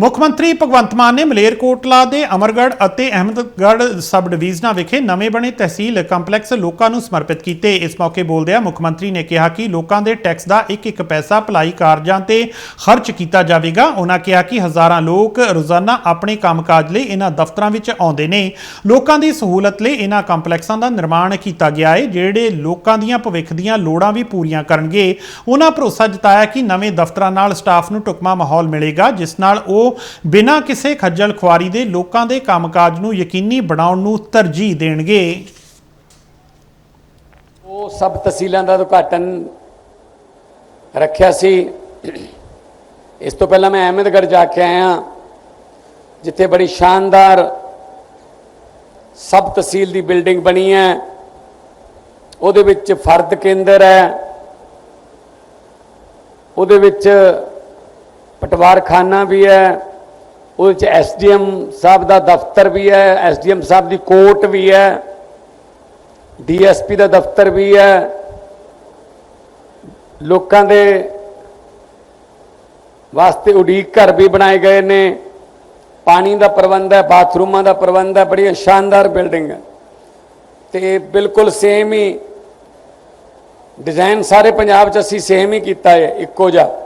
ਮੁੱਖ ਮੰਤਰੀ ਭਗਵੰਤ ਮਾਨ ਨੇ ਮਲੇਰਕੋਟਲਾ ਦੇ ਅਮਰਗੜ੍ਹ ਅਤੇ ਅਹਿਮਦਗੜ੍ਹ ਸਬ ਡਿਵੀਜ਼ਨਾਂ ਵਿਖੇ ਨਵੇਂ ਬਣੇ ਤਹਿਸੀਲ ਕੰਪਲੈਕਸ ਲੋਕਾਂ ਨੂੰ ਸਮਰਪਿਤ ਕੀਤੇ। ਇਸ ਮੌਕੇ ਬੋਲਦਿਆਂ ਮੁੱਖ ਮੰਤਰੀ ਨੇ ਕਿਹਾ ਕਿ ਲੋਕਾਂ ਦੇ ਟੈਕਸ ਦਾ ਇੱਕ ਇੱਕ ਪੈਸਾ ਭਲਾਈ ਕਾਰਜਾਂ ਤੇ ਖਰਚ ਕੀਤਾ ਜਾਵੇਗਾ। ਉਹਨਾਂ ਕਿਹਾ ਕਿ ਹਜ਼ਾਰਾਂ ਲੋਕ ਰੋਜ਼ਾਨਾ ਆਪਣੇ ਕੰਮਕਾਜ ਲਈ ਇਹਨਾਂ ਦਫ਼ਤਰਾਂ ਵਿੱਚ ਆਉਂਦੇ ਨੇ। ਲੋਕਾਂ ਦੀ ਸਹੂਲਤ ਲਈ ਇਹਨਾਂ ਕੰਪਲੈਕਸਾਂ ਦਾ ਨਿਰਮਾਣ ਕੀਤਾ ਗਿਆ ਹੈ ਜਿਹੜੇ ਲੋਕਾਂ ਦੀਆਂ ਭਵਿੱਖ ਦੀਆਂ ਲੋੜਾਂ ਵੀ ਪੂਰੀਆਂ ਕਰਨਗੇ। ਉਹਨਾਂ ਭਰੋਸਾ ਜਤਾਇਆ ਕਿ ਨਵੇਂ ਦਫ਼ਤਰਾਂ ਨਾਲ ਸਟਾਫ ਨੂੰ ਢੁਕਵਾਂ ਮਾਹੌਲ ਮਿਲੇਗਾ, ਜਿਸ ਨਾਲ ਉਹ ਬਿਨਾਂ ਕਿਸੇ ਖੱਜਲ ਖੁਆਰੀ ਦੇ ਲੋਕਾਂ ਦੇ ਕੰਮਕਾਜ ਨੂੰ ਯਕੀਨੀ ਬਣਾਉਣ ਨੂੰ ਤਰਜੀਹ ਦੇਣਗੇ। ਉਹ ਸਭ ਤਹਿਸੀਲਾਂ ਦਾ ਉਦਘਾਟਨ ਰੱਖਿਆ ਸੀ। ਇਸ ਤੋਂ ਪਹਿਲਾਂ ਮੈਂ ਅਹਿਮਦਗੜ੍ਹ ਜਾ ਕੇ ਆਇਆ ਜਿੱਥੇ ਬੜੀ ਸ਼ਾਨਦਾਰ ਸਬ ਤਹਿਸੀਲ ਦੀ ਬਿਲਡਿੰਗ ਬਣੀ ਹੈ। ਉਹਦੇ ਵਿੱਚ ਫਰਦ ਕੇਂਦਰ ਹੈ। ਉਹਦੇ ਵਿੱਚ ਪਟਵਾਰਖਾਨਾ ਵੀ ਹੈ, ਉਹਦੇ ਵਿੱਚ ਐਸਡੀਐਮ ਸਾਹਿਬ ਦਾ ਦਫ਼ਤਰ ਵੀ ਹੈ, ਐਸਡੀਐਮ ਸਾਹਿਬ ਦੀ ਕੋਰਟ ਵੀ ਹੈ, ਡੀਐਸਪੀ ਦਾ ਦਫ਼ਤਰ ਵੀ ਹੈ। ਲੋਕਾਂ ਦੇ ਵਾਸਤੇ ਉਡੀਕ ਘਰ ਵੀ ਬਣਾਏ ਗਏ ਨੇ। ਪਾਣੀ ਦਾ ਪ੍ਰਬੰਧ ਹੈ, ਬਾਥਰੂਮਾਂ ਦਾ ਪ੍ਰਬੰਧ ਹੈ ਬੜੀ ਸ਼ਾਨਦਾਰ ਬਿਲਡਿੰਗ ਹੈ। ਤੇ ਬਿਲਕੁਲ ਸੇਮ ਹੀ ਡਿਜ਼ਾਈਨ ਸਾਰੇ ਪੰਜਾਬ 'ਚ ਅਸੀਂ ਸੇਮ ਹੀ ਕੀਤਾ ਹੈ, ਇੱਕੋ ਜਿਹਾ।